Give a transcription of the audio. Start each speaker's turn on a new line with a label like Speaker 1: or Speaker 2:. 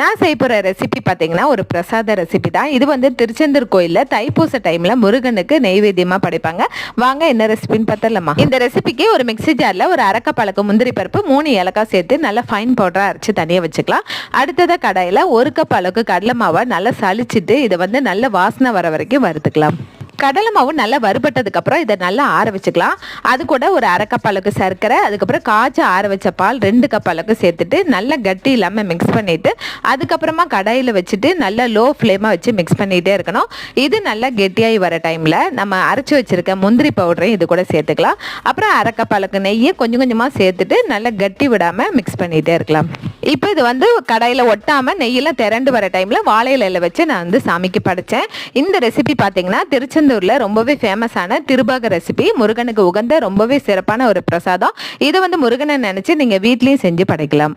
Speaker 1: நான் செய்ய போகிற ரெசிபி பார்த்தீங்கன்னா ஒரு பிரசாத ரெசிபி தான். இது வந்து திருச்செந்தூர் கோயிலில் தைப்பூச டைமில் முருகனுக்கு நெய்வேத்தியமாக படைப்பாங்க. வாங்க என்ன ரெசிபின்னு பார்த்தலாமா இந்த ரெசிபிக்கு ஒரு மிக்ஸி ஜாரில் ஒரு அரக்க பழக்க முந்திரி பருப்பு மூணு ஏலக்காய் சேர்த்து நல்லா ஃபைன் பவுடராக அரைச்சி தனியாக வச்சுக்கலாம். அடுத்ததாக கடாயில் ஒரு கப் அளவுக்கு கடலை மாவை நல்லா சலிச்சிட்டு இதை வந்து நல்ல வாசனை வர வரைக்கும் வறுத்துக்கலாம். கடலை மாவு நல்லா வறுபட்டதுக்கு அப்புறம் இதை நல்லா ஆற வச்சுக்கலாம். அது கூட ஒரு அரை கப் அளவுக்கு சர்க்கரை அதுக்கப்புறம் காய்ச்சி ஆற வச்ச பால் ரெண்டு கப் அளவுக்கு சேர்த்துட்டு நல்லா கட்டி இல்லாமல் மிக்ஸ் பண்ணிட்டு அதுக்கப்புறமா கடாயில் வச்சுட்டு நல்லா லோ ஃப்ளேமாக வச்சு மிக்ஸ் பண்ணிகிட்டே இருக்கணும். இது நல்லா கெட்டியாகி வர டைமில் நம்ம அரைச்சி வச்சிருக்க முந்திரி பவுடரையும் இது கூட சேர்த்துக்கலாம். அப்புறம் அரை கப் அளவுக்கு நெய்யை கொஞ்சம் கொஞ்சமாக சேர்த்துட்டு நல்லா கட்டி விடாமல் மிக்ஸ் பண்ணிகிட்டே இருக்கலாம். இப்போ இது வந்து கடையில் ஒட்டாமல் நெய்யெல்லாம் திரண்டு வர டைமில் வாழை இலையில வச்சு நான் வந்து சாமிக்கு படைச்சேன். இந்த ரெசிபி பார்த்தீங்கன்னா திருச்செந்தூரில் ரொம்பவே ஃபேமஸான திருபாக ரெசிபி முருகனுக்கு உகந்த ரொம்பவே சிறப்பான ஒரு பிரசாதம். இதை வந்து முருகனை நினச்சி நீங்கள் வீட்லேயும் செஞ்சு படைக்கலாம்.